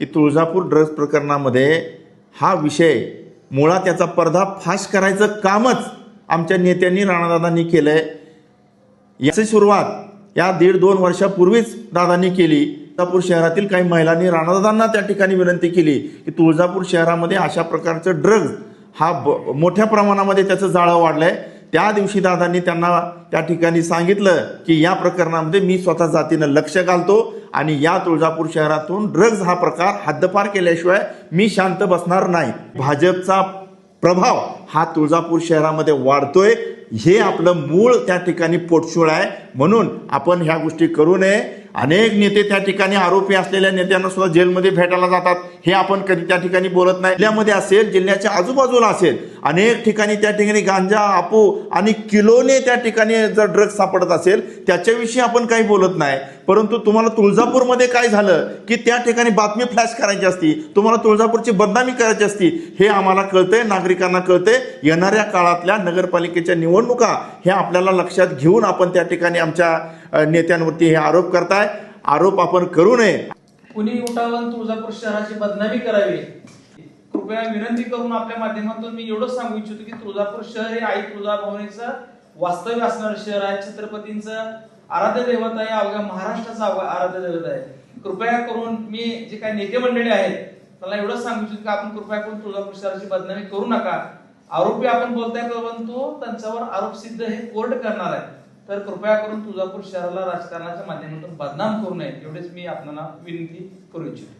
की तुळजापूर ड्रग्ज प्रकरणामध्ये हा विषय मुळात त्याचा पर्दाफाश फाश करायचं कामच आमच्या नेत्यांनी राणादादांनी केलं आहे याची सुरुवात या दीड दोन वर्षापूर्वीच दादांनी केली. तुळजापूर शहरातील काही महिलांनी राणादादांना त्या ठिकाणी विनंती केली की तुळजापूर शहरामध्ये अशा प्रकारचं ड्रग्ज हा ब मोठ्या प्रमाणामध्ये त्याचं जाळं वाढलं आहे त्या दिवशी दादांनी त्यांना त्या ठिकाणी सांगितलं की या प्रकरणामध्ये मी स्वतः जातीनं लक्ष घालतो. आणि या तुळजापूर शहरातून ड्रग्ज हा प्रकार हद्दपार केल्याशिवाय मी शांत बसणार नाही. भाजपचा प्रभाव हा तुळजापूर शहरामध्ये वाढतोय. हे आपलं मूळ त्या ठिकाणी पोटशूळ आहे. म्हणून आपण ह्या गोष्टी करू नये. अनेक नेते त्या ठिकाणी आरोपी असलेल्या नेत्यांना सुद्धा जेलमध्ये भेटायला जातात. हे आपण कधी त्या ठिकाणी बोलत नाही. जिल्ह्यामध्ये असेल जिल्ह्याच्या आजूबाजूला असेल अनेक ठिकाणी त्या ठिकाणी गांजा आपू आणि किलोने त्या ठिकाणी जर ड्रग्ज सापडत असेल त्याच्याविषयी आपण काही बोलत नाही. परंतु तुम्हाला तुळजापूरमध्ये काय झालं की त्या ठिकाणी बातमी फ्लॅश करायची असती तुम्हाला तुळजापूरची बदनामी करायची असती हे आम्हाला कळतंय नागरिकांना कळतंय. येणाऱ्या काळातल्या नगरपालिकेच्या निवडणुका हे आपल्याला लक्षात घेऊन आपण त्या ठिकाणी आमच्या नेत्यांवरती हे आरोप करताय. आरोप आपण करू नये. कुणी उठावून तुळजापूर शहराची बदनामी करावी? कृपया विनंती करून आपल्या माध्यमातून मी एवढंच सांगू इच्छितो की तुळजापूर शहर हे आई तुळजाभवानीचं वास्तव्य असणारं शहर आहे. छत्रपतींचं आराध्य दैवत आहे. अवघ्या महाराष्ट्राचं आराध्य दैवत आहे. कृपया करून मी जे काही नेते मंडळी आहेत मला एवढंच सांगू इच्छितो की आपण कृपया करून तुळजापूर शहराची बदनामी करू नका. आरोपी आपण बोलताय परंतु त्यांच्यावर आरोप सिद्ध हे कोर्ट करणार आहे. तर कृपया करून तुळजापूर शहराला राजकारणाच्या माध्यमातून बदनाम करू नये एवढेच मी आपल्याला विनंती करू इच्छितो.